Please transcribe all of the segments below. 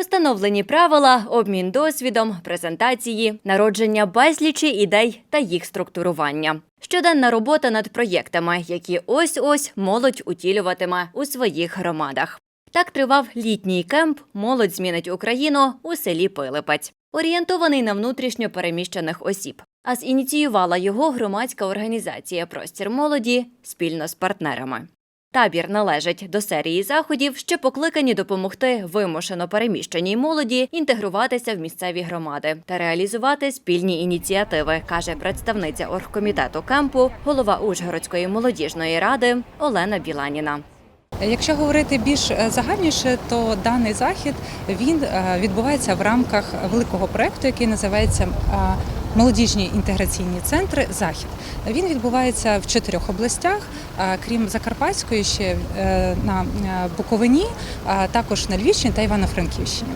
Установлені правила, обмін досвідом, презентації, народження безлічі ідей та їх структурування. Щоденна робота над проєктами, які ось-ось молодь утілюватиме у своїх громадах. Так тривав літній кемп Молодь змінить Україну у селі Пилипець, орієнтований на внутрішньо переміщених осіб. А зініціювала його громадська організація Простір молоді спільно з партнерами. Табір належить до серії заходів, що покликані допомогти вимушено переміщеній молоді інтегруватися в місцеві громади та реалізувати спільні ініціативи, каже представниця оргкомітету кемпу, голова Ужгородської молодіжної ради Олена Біланіна. Якщо говорити більш е, загальніше, то даний захід він е, відбувається в рамках великого проекту, який називається е, Молодіжні інтеграційні центри Захід. Він відбувається в чотирьох областях, крім Закарпатської, ще е, на е, Буковині, а також на Львівщині та Івано-Франківщині.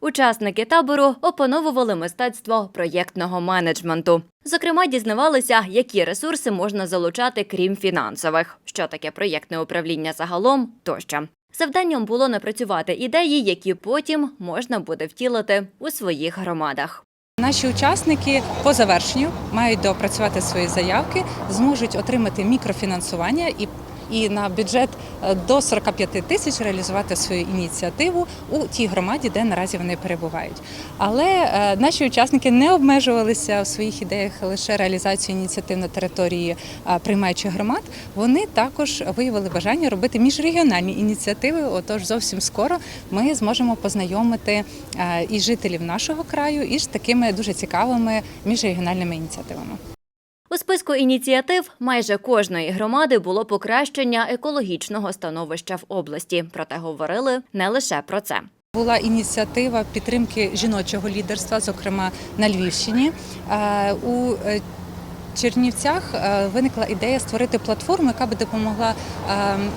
Учасники табору опановували мистецтво проєктного менеджменту. Зокрема, дізнавалися, які ресурси можна залучати, крім фінансових, що таке проєктне управління загалом тощо. Завданням було напрацювати ідеї, які потім можна буде втілити у своїх громадах. Наші учасники по завершенню мають доопрацювати свої заявки, зможуть отримати мікрофінансування і. І на бюджет е, до 45 тисяч реалізувати свою ініціативу у тій громаді, де наразі вони перебувають. Але е, наші учасники не обмежувалися в своїх ідеях лише реалізацією ініціатив на території е, приймаючих громад. Вони також виявили бажання робити міжрегіональні ініціативи. Отож, зовсім скоро ми зможемо познайомити і жителів нашого краю із такими дуже цікавими міжрегіональними ініціативами. У списку ініціатив майже кожної громади було покращення екологічного становища в області. Проте говорили не лише про це. Була ініціатива підтримки жіночого лідерства, зокрема на Львівщині. Е, У е, Чернівцях е, виникла ідея створити платформу, яка би допомогла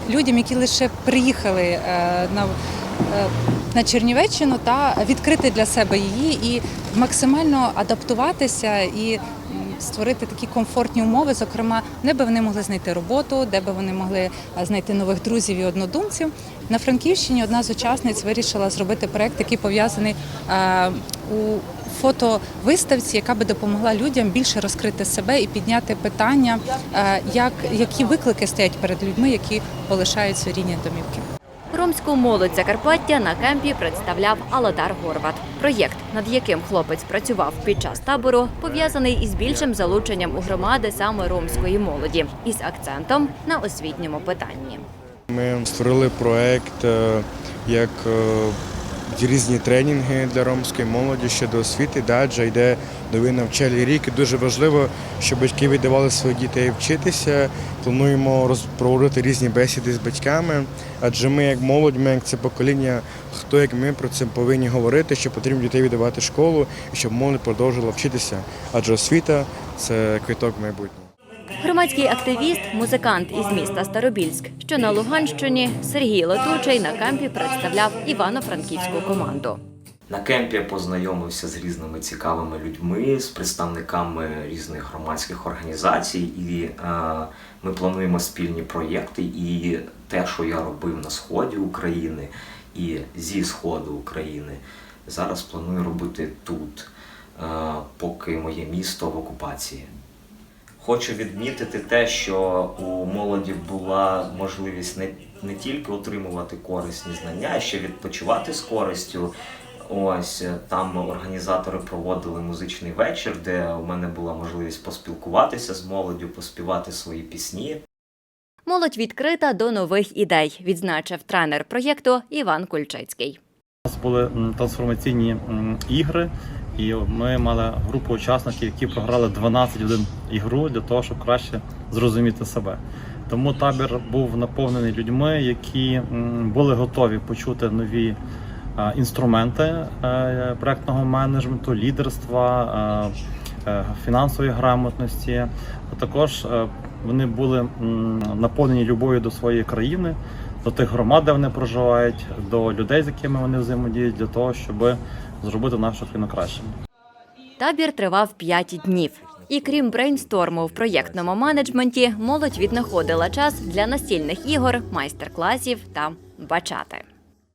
людям, які лише приїхали на, на Чернівеччину, та відкрити для себе її і максимально адаптуватися і створити такі комфортні умови, зокрема, де би вони могли знайти роботу, де би вони могли знайти нових друзів і однодумців. На Франківщині одна з учасниць вирішила зробити проект, який пов'язаний у фотовиставці, яка би допомогла людям більше розкрити себе і підняти питання, як, які виклики стоять перед людьми, які полишають свої рідні домівки. Ромську молодь Закарпаття на кемпі представляв Аладар Горват. Проєкт, над яким хлопець працював під час табору, пов'язаний із більшим залученням у громади саме ромської молоді, із акцентом на освітньому питанні. Ми створили проект е, як е, різні тренінги для ромської молоді щодо освіти, да, адже йде новий навчальний рік. І дуже важливо, щоб батьки віддавали своїх дітей вчитися. Плануємо проводити різні бесіди з батьками, адже ми, як молодь, ми як це покоління, хто як ми про це повинні говорити, що потрібно дітей віддавати школу і щоб молодь продовжила вчитися. Адже освіта це квиток в майбутнє. Громадський активіст, музикант із міста Старобільськ, що на Луганщині, Сергій Летучий на кемпі представляв івано-франківську команду. На кемпі я познайомився з різними цікавими людьми, з представниками різних громадських організацій, і е, ми плануємо спільні проєкти. І те, що я робив на сході України і зі сходу України, зараз планую робити тут, е, поки моє місто в окупації. Хочу відмітити те, що у молоді була можливість не, не тільки отримувати корисні знання, а ще відпочивати з користю. Ось е, там організатори проводили музичний вечір, де у мене була можливість поспілкуватися з молоддю, поспівати свої пісні. Молодь відкрита до нових ідей, відзначив тренер проєкту Іван Кульчицький. У нас були трансформаційні ігри, і ми мали групу учасників, які програли 12 годин ігру для того, щоб краще зрозуміти себе. Тому табір був наповнений людьми, які були готові почути нові е, інструменти е, проектного менеджменту, лідерства, е, фінансової грамотності. Також вони були наповнені любов'ю до своєї країни до тих громад, де вони проживають, до людей, з якими вони взаємодіють, для того, щоб зробити нашу країну кращим. Табір тривав п'ять днів. І крім брейнсторму в проєктному менеджменті, молодь віднаходила час для настільних ігор, майстер-класів та бачати.